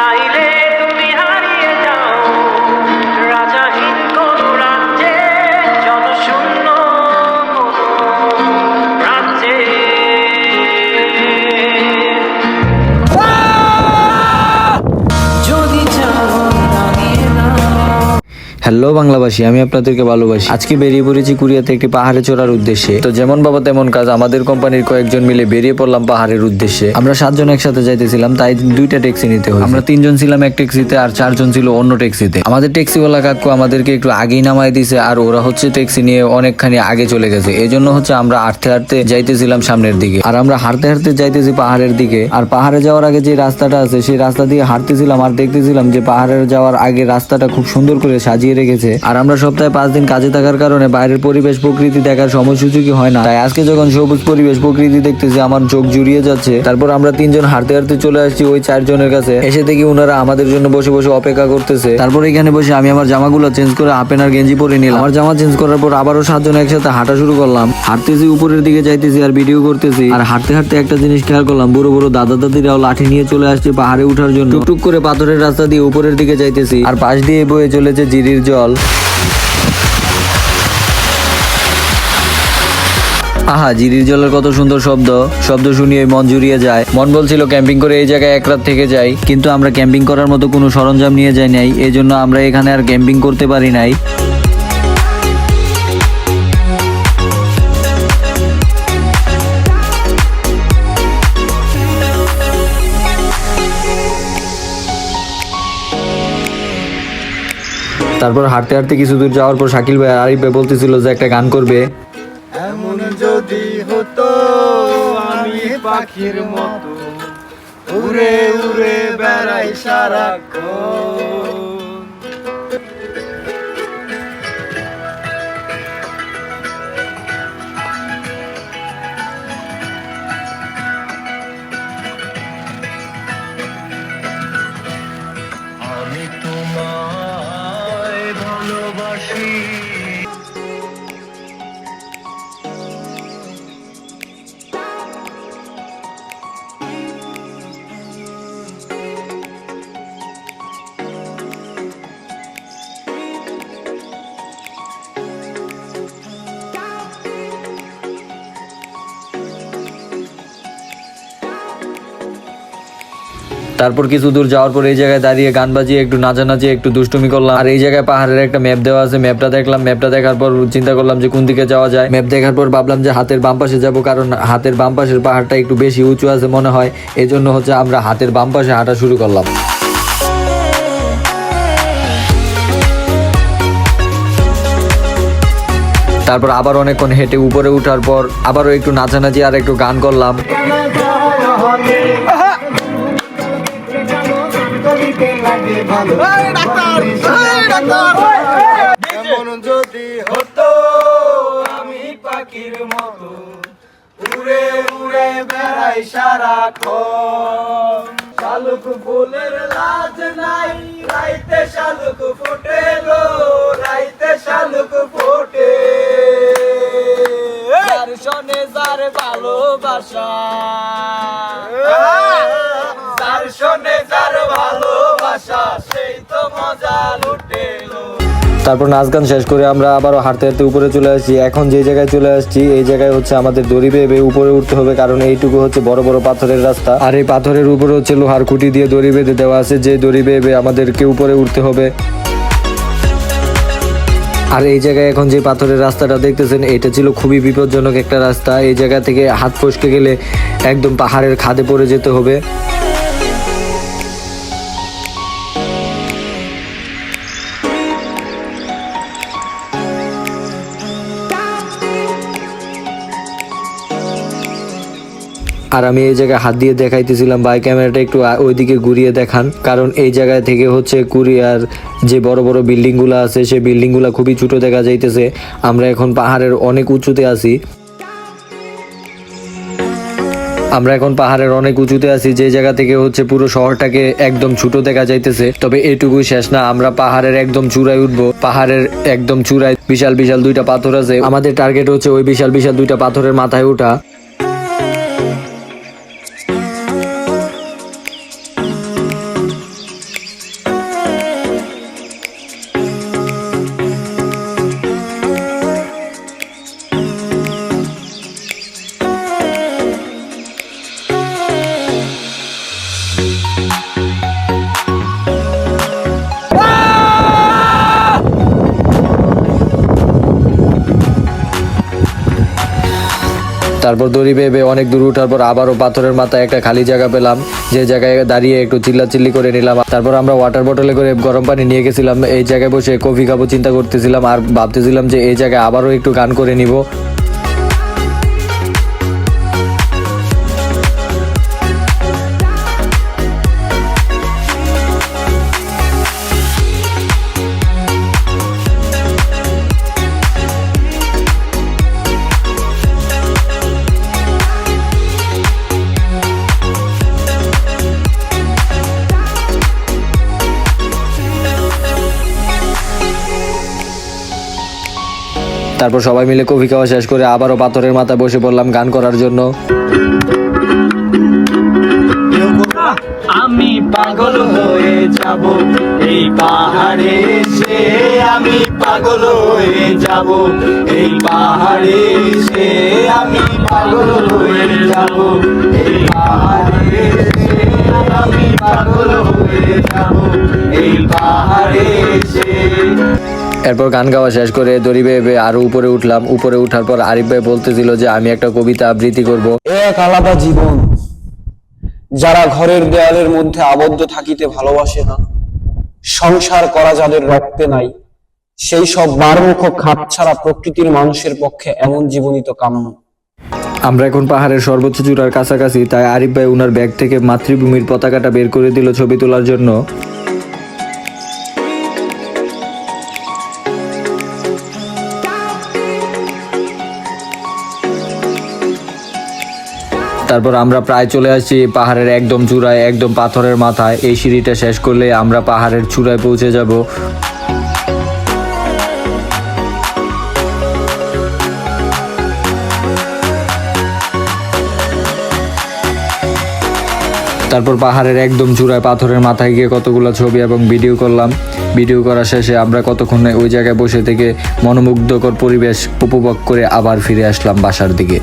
Now hello বাংলাভাষী আমি আপনাদেরকে ভালোবাসি। আজকে বেরিয়ে পড়েছি কুরিয়াতে একটি পাহাড়ে চড়ার উদ্দেশ্যে। তো যেমন বাবা তেমন কাজ, আমাদের কোম্পানির কয়েকজন মিলে বেরিয়ে পড়লাম পাহাড়ের উদ্দেশ্যে। আমরা সাতজন একসাথে যাইতেছিলাম, তাই দুইটা ট্যাক্সি নিতে হয় আমরা তিনজন ছিলাম এক ট্যাক্সিতে আর চারজন ছিল অন্য ট্যাক্সিতে। আমাদের ট্যাক্সিওয়ালা কাকু আমাদেরকে একটু আগেই নামাই দিছে আর ওরা হচ্ছে ট্যাক্সি নিয়ে অনেকখানি আগে চলে গেছে। এই জন্য হচ্ছে আমরা হাঁটতে হাঁটতে যাইতেছিলাম সামনের দিকে। আর আমরা হাঁটতে হাঁটতে যাইতেছি পাহাড়ের দিকে। আর পাহাড়ে যাওয়ার আগে যে রাস্তাটা আছে, সেই রাস্তা দিয়ে হাঁটতেছিলাম আর দেখতেছিলাম যে পাহাড়ের যাওয়ার আগে রাস্তাটা খুব সুন্দর করে সাজিয়ে রেখেছে আর আমরা সপ্তাহে পাঁচ দিন কাজে থাকার কারণে বাইরের পরিবেশ প্রকৃতি দেখার সময় হয় না। তাই আজকে যখন সবুজ পরিবেশ প্রকৃতি দেখতেছি, আমার চোখ জুড়িয়ে যাচ্ছে। তারপর আমরা তিনজন হাঁটতে হাঁটতে চলে আসছি ওই চারজনের কাছে। এসে দেখি ওনারা আমাদের জন্য বসে বসে অপেক্ষা করতেছে। তারপর এখানে বসে আমি আমার জামাগুলো চেঞ্জ করে আর গেঞ্জি পরে নিলাম। আমার জামা চেঞ্জ করার পর আবারও সাতজন একসাথে হাঁটা শুরু করলাম। হাঁটতেছি উপরের দিকে যাইতেছি আর ভিডিও করতেছি। আর হাঁটতে হাঁটতে একটা জিনিস খেয়াল করলাম, বড় বড় দাদা দাদিরাও লাঠি নিয়ে চলে আসছে পাহাড়ে ওঠার জন্য। টুকটুক করে পাথরের রাস্তা দিয়ে উপরের দিকে যাইতেছি। আর পাশ দিয়ে বয়ে চলেছে জিরির জল। আহা, জিরির জলের কত সুন্দর শব্দ। শব্দ শুনিয়ে মন জুড়িয়ে যায়। মন বলছিল ক্যাম্পিং করে এই জায়গায় এক রাত থেকে যাই, কিন্তু আমরা ক্যাম্পিং করার মতো কোনো সরঞ্জাম নিয়ে যাই নাই এই জন্য আমরা এখানে আর ক্যাম্পিং করতে পারি নাই। তারপর হাঁটতে হাঁটতে কিছু দূর যাওয়ার পর শাকিল ভাই আর আরিফ ভাই বলতেছিল যে একটা গান করবে। এমন যদি হতো, আমি পাখির মতো উড়ে উড়ে বেড়াই সারাক্ষণ। তারপর কিছু দূর যাওয়ার পর এই জায়গায় দাঁড়িয়ে গান বাজিয়ে একটু নাচানাচি, একটু দুষ্টুমি করলাম। আর এই জায়গায় পাহাড়ের একটা ম্যাপ দেওয়া আছে ম্যাপটা দেখলাম। ম্যাপটা দেখার পর চিন্তা করলাম যে কোন দিকে যাওয়া যায়। ম্যাপ দেখার পর ভাবলাম যে হাতের বাম পাশে যাব, কারণ হাতের বাম পাশের পাহাড়টা একটু বেশি উঁচু আছে মনে হয়। এই জন্য হচ্ছে আমরা হাতের বাম পাশে হাঁটা শুরু করলাম। তারপর আবার অনেকক্ষণ হেঁটে উপরে উঠার পর আবারও একটু নাচানাচি আর একটু গান করলাম। এমন যদি হতো আমি পাখির মতো উড়ে উড়ে বেড়াই সারাক্ষণ। শালুক ফুলের লাজ নাই রাইতে শালুক ফোটে লো রাইতে শালুক ফোটে। যার ভালোবাসা। তারপর নাচ গান শেষ করে আমরা আবারও হাঁটতে হাঁটতে উপরে চলে আসছি। এখন যে জায়গায় চলে আসছি, এই জায়গায় হচ্ছে আমাদের দড়ি বেয়ে উপরে উঠতে হবে, কারণ এইটুকু হচ্ছে বড় বড় পাথরের রাস্তা। আর এই পাথরের উপরে হচ্ছে লোহার খুঁটি দিয়ে দড়ি বেঁধে দেওয়া আছে, যে দড়ি বেয়ে আমাদেরকে উপরে উঠতে হবে। আর এই জায়গায় এখন যে পাথরের রাস্তাটা দেখতেছেন, এটা ছিল খুবই বিপজ্জনক একটা রাস্তা। এই জায়গা থেকে হাত ফসকে গেলে একদম পাহাড়ের খাদে পড়ে যেতে হবে। আর আমি এই জায়গায় হাত দিয়ে দেখাইতেছিলাম বাই ক্যামেরাটা একটু ওইদিকে ঘুরিয়ে দেখান। কারণ এই জায়গায় থেকে হচ্ছে কুরিয়ার যে বড় বড় বিল্ডিংগুলো আছে, সেই বিল্ডিংগুলো খুবই ছোট দেখা যাইতেছে। আমরা এখন পাহাড়ের অনেক উঁচুতে আছি। আমরা এখন পাহাড়ের অনেক উঁচুতে আছি, যে জায়গা থেকে হচ্ছে পুরো শহরটাকে একদম ছোট দেখা যাইতেছে। তবে এটুকু শেষ না, আমরা পাহাড়ের একদম চূড়ায় উঠবো। পাহাড়ের একদম চূড়ায় বিশাল বিশাল দুইটা পাথর আছে। আমাদের টার্গেট হচ্ছে ওই বিশাল বিশাল দুইটা পাথরের মাথায় ওঠা। তারপর দড়ি বেয়ে অনেক দূর উঠার পর আবারও পাথরের মাথায় একটা খালি জায়গা পেলাম। যে জায়গায় দাঁড়িয়ে একটু চিল্লাচিল্লি করে নিলাম। তারপর আমরা ওয়াটার বটলে করে গরম পানি নিয়ে গেছিলাম। এই জায়গায় বসে কফি খাব চিন্তা করতেছিলাম আর ভাবতেছিলাম যে এই জায়গায় আবারও একটু গান করে নিব। তারপর সবাই মিলে কফি খাওয়া শেষ করে আবারও পাথরের মাথায় বসে পড়লাম গান করার জন্য। আমি পাগল হয়ে যাব, এই পাহাড়ে সে আমি পাগল হয়ে যাব, এই পাহাড়ে সে আমি পাগল হয়ে যাব, এই পাহাড়ে এরপর গান গাওয়া শেষ করে দড়ি বেয়ে আরও উপরে উঠলাম। উপরে উঠার পর আরিফ ভাই বলতেছিল যে আমি একটা কবিতা আবৃত্তি করব। এক আলাদা জীবন যারা ঘরের দেয়ালের মধ্যে আবদ্ধ থাকিতে ভালোবাসে না। সংসার করা যাদের রক্তে নাই সেই সব বারমুখ খাপ ছাড়া প্রকৃতির মানুষের পক্ষে এমন জীবনই তো কাম্য। আমরা এখন পাহাড়ের সর্বোচ্চ চূড়ার কাছাকাছি তাই আরিফ ভাই উনার ব্যাগ থেকে মাতৃভূমির পতাকাটা বের করে দিল ছবি তোলার জন্য। তারপর আমরা প্রায় চলে আসছি পাহাড়ের একদম চূড়ায়, একদম পাথরের মাথায়। এই সিঁড়িটা শেষ করলে আমরা পাহাড়ের চূড়ায় পৌঁছে যাব। তারপর পাহাড়ের একদম চূড়ায় পাথরের মাথায় গিয়ে কতগুলো ছবি এবং ভিডিও করলাম। ভিডিও করা শেষে আমরা কতক্ষণ ওই জায়গায় বসে থেকে মনোমুগ্ধকর পরিবেশ উপভোগ করে আবার ফিরে আসলাম বাসার দিকে।